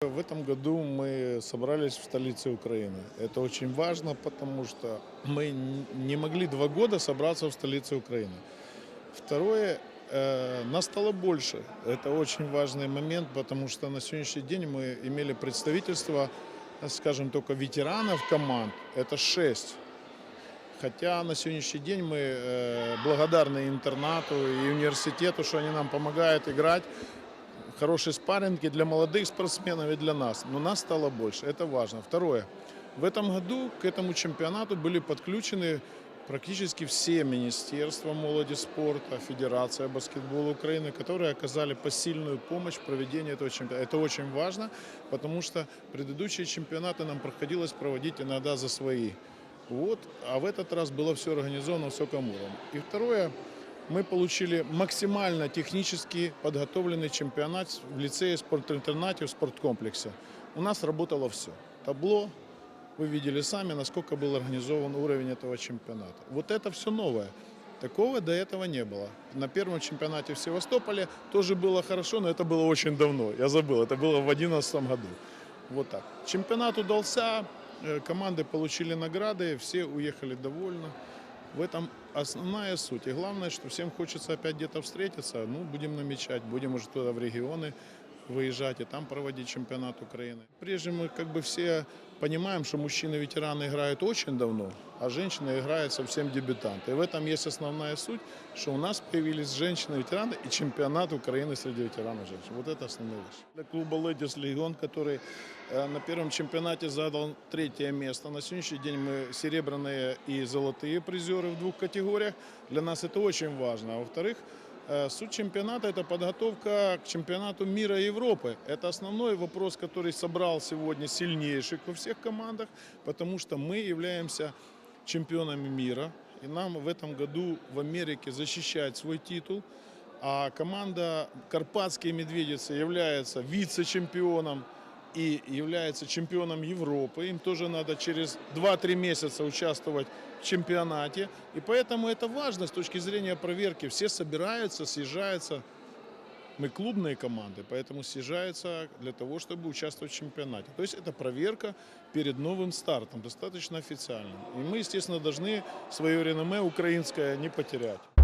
В этом году мы собрались в столице Украины. Это очень важно, потому что мы не могли два года собраться в столице Украины. Второе, э, нас стало больше. Это очень важный момент, потому что на сегодняшний день мы имели представительство, скажем, только ветеранов команд. Это шесть. Хотя на сегодняшний день мы э, благодарны интернату и университету, что они нам помогают играть. Хорошие спарринги для молодых спортсменов и для нас. Но нас стало больше, это важно. Второе. В этом году к этому чемпионату были подключены практически все министерства молоди спорта, Федерация баскетбола Украины, которые оказали посильную помощь в проведении этого чемпионата. Это очень важно, потому что предыдущие чемпионаты нам приходилось проводить иногда за свои. Вот, а в этот раз было все организовано высоком уровне. И второе, мы получили максимально технически подготовленный чемпионат в лицее спорт-интернате в спорткомплексе. У нас работало все. Табло, вы видели сами, насколько был организован уровень этого чемпионата. Вот это все новое. Такого до этого не было. На первом чемпионате в Севастополе тоже было хорошо, но это было очень давно. Я забыл, это было в 2011 году. Вот так. Чемпионат удался, э, команды получили награды, все уехали довольны. В этом основная суть. И главное, что всем хочется опять где-то встретиться. Ну, будем намечать, будем уже туда в регионы выезжать и там проводить чемпионат Украины. Прежде мы как бы все понимаем, что мужчины-ветераны играют очень давно, а женщины играют совсем дебютанты. И в этом есть основная суть, что у нас появились женщины-ветераны и чемпионат Украины среди ветеранов женщин. Вот это основная вещь. Для клуба «Ледис Легион», который э, на первом чемпионате задал третье место. На сегодняшний день мы серебряные и золотые призеры в двух категориях. Для нас это очень важно. А во-вторых, Суть чемпионата – это подготовка к чемпионату мира Европы. Это основной вопрос, который собрал сегодня сильнейших во всех командах, потому что мы являемся чемпионами мира. И нам в этом году в Америке защищать свой титул. А команда «Карпатские медведицы» является вице-чемпионом и является чемпионом Европы. Им тоже надо через 2-3 месяца участвовать в чемпионате. И поэтому это важно с точки зрения проверки. Все собираются, съезжаются. Мы клубные команды, поэтому съезжаются для того, чтобы участвовать в чемпионате. То есть это проверка перед новым стартом, достаточно официальным. И мы, естественно, должны свое реноме украинское не потерять.